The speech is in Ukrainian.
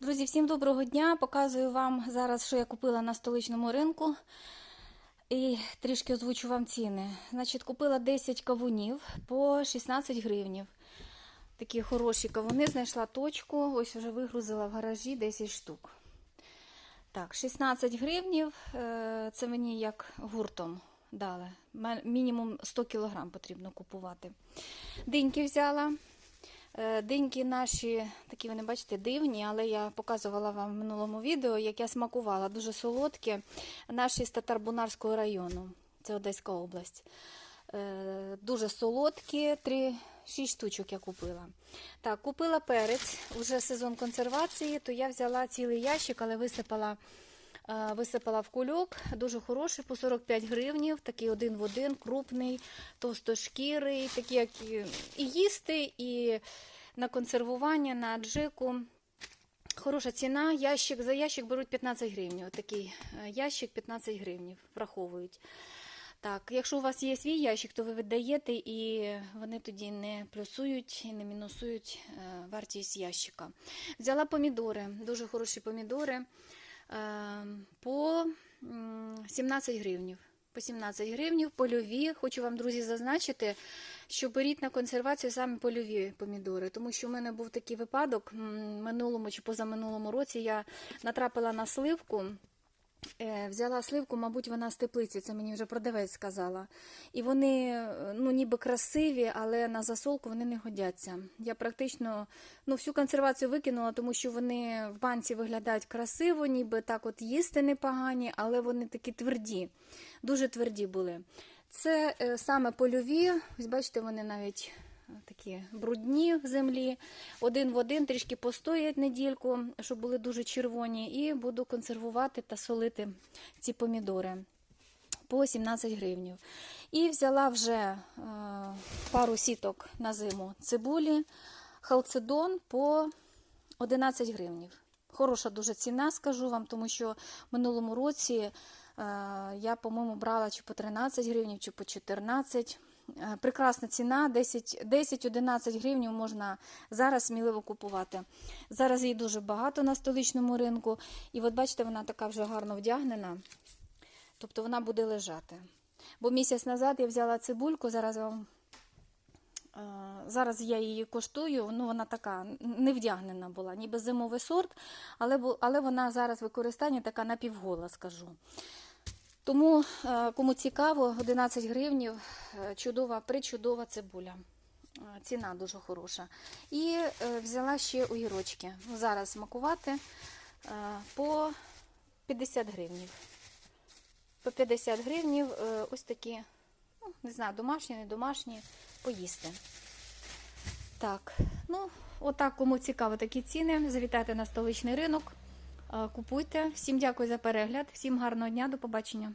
Друзі, всім доброго дня! Показую вам зараз, що я купила на столичному ринку. І трішки озвучу вам ціни. Значить, купила 10 кавунів по 16 гривнів. Такі хороші кавуни, знайшла точку. Ось вже вигрузила в гаражі 10 штук. Так, 16 гривнів. е, Це мені як гуртом дали. Мінімум 100 кг потрібно купувати. Диньки взяла. Е, Диньки наші, такі вони, бачите, дивні, але я показувала вам в минулому відео, як я смакувала. Дуже солодкі. Наші з Татарбунарського району, це Одеська область. Е, Дуже солодкі, 3-6 штучок я купила. Так, купила перець, вже сезон консервації, то я взяла цілий ящик, але висипала. е, Висипала в кульок, дуже хороший, по 45 гривнів, такий один в один, крупний, товстошкірий, такий, як і їсти, на консервування, на аджику. Хороша ціна. Ящик за ящик беруть 15 гривень. Такий ящик 15 гривень враховують. Так, якщо у вас є свій ящик, то ви віддаєте і вони тоді не плюсують і не мінусують е, вартість ящика. Взяла помідори, дуже хороші помідори е, по 17 гривнів. По 17 гривнів польові. Хочу вам, друзі, зазначити, що беріть на консервацію саме польові помідори, тому що в мене був такий випадок минулому чи позаминулому році. Я натрапила на сливку. Е, Взяла сливку, мабуть, вона з теплиці, це мені вже продавець сказала. І вони е, ну, ніби красиві, але на засолку вони не годяться. Я практично ну, всю консервацію викинула, тому що вони в банці виглядають красиво, ніби так от їсти непогані, але вони такі тверді, дуже тверді були. Це е, саме польові, ось бачите, вони навіть такі брудні в землі. Один в один трішки постоять недільку, щоб були дуже червоні, і буду консервувати та солити ці помідори по 17 гривнів. І взяла вже е, пару сіток на зиму цибулі, халцедон по 11 гривнів. Хороша дуже ціна, скажу вам, тому що минулому році е, я, по-моєму, брала чи по 13 гривень, чи по 14 Е, Прекрасна ціна, 10 10-11 гривень можна зараз сміливо купувати. Зараз її дуже багато на столичному ринку. І от бачите, вона така вже гарно вдягнена, тобто вона буде лежати. Бо місяць назад я взяла цибульку, зараз вам. е, Зараз я її коштую, ну вона така не вдягнена була, ніби зимовий сорт, але, але вона зараз в використанні така напівгола, скажу. Тому, е, кому цікаво, 11 гривнів, е, чудова, причудова цибуля. Е, Ціна дуже хороша. І взяла ще огірочки. Ну, Зараз смакувати по 50 гривнів. По 50 гривнів ось такі, ну, не знаю, домашні, не домашні, поїсти. Так, ну, отак, кому цікаво такі ціни, завітайте на столичний ринок, купуйте. Всім дякую за перегляд, всім гарного дня, до побачення.